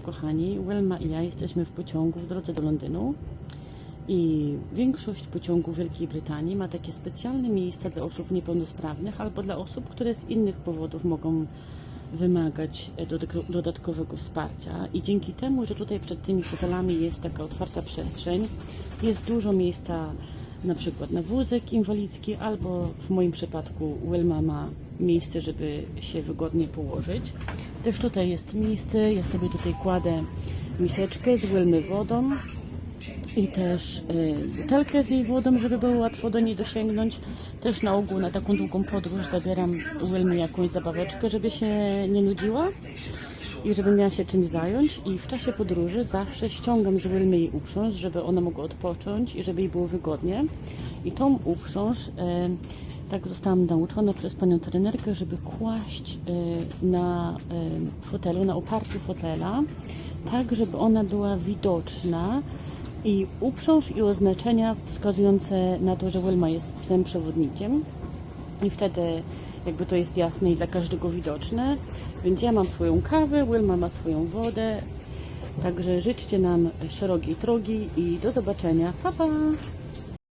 Kochani, Wilma i ja jesteśmy w pociągu w drodze do Londynu i większość pociągów Wielkiej Brytanii ma takie specjalne miejsca dla osób niepełnosprawnych albo dla osób, które z innych powodów mogą wymagać e, dodatko- dodatkowego wsparcia. I dzięki temu, że tutaj przed tymi fotelami jest taka otwarta przestrzeń, jest dużo miejsca na przykład na wózek inwalidzki albo w moim przypadku Wilma ma miejsce, żeby się wygodnie położyć. Też tutaj jest miejsce, ja sobie tutaj kładę miseczkę z Wilmy wodą i też y, butelkę z jej wodą, żeby było łatwo do niej dosięgnąć. Też na ogół na taką długą podróż zabieram Wilmy jakąś zabaweczkę, żeby się nie nudziła i żeby miała się czymś zająć. I w czasie podróży zawsze ściągam z Wilmy jej uprząż, żeby ona mogła odpocząć i żeby jej było wygodnie. I tą uprząż e, tak zostałam nauczona przez panią trenerkę, żeby kłaść e, na e, fotelu, na oparciu fotela, tak żeby ona była widoczna i uprząż i oznaczenia wskazujące na to, że Wilma jest psem przewodnikiem i wtedy jakby to jest jasne i dla każdego widoczne. Więc ja mam swoją kawę, Wilma ma swoją wodę. Także życzcie nam szerokiej drogi i do zobaczenia. Pa, pa!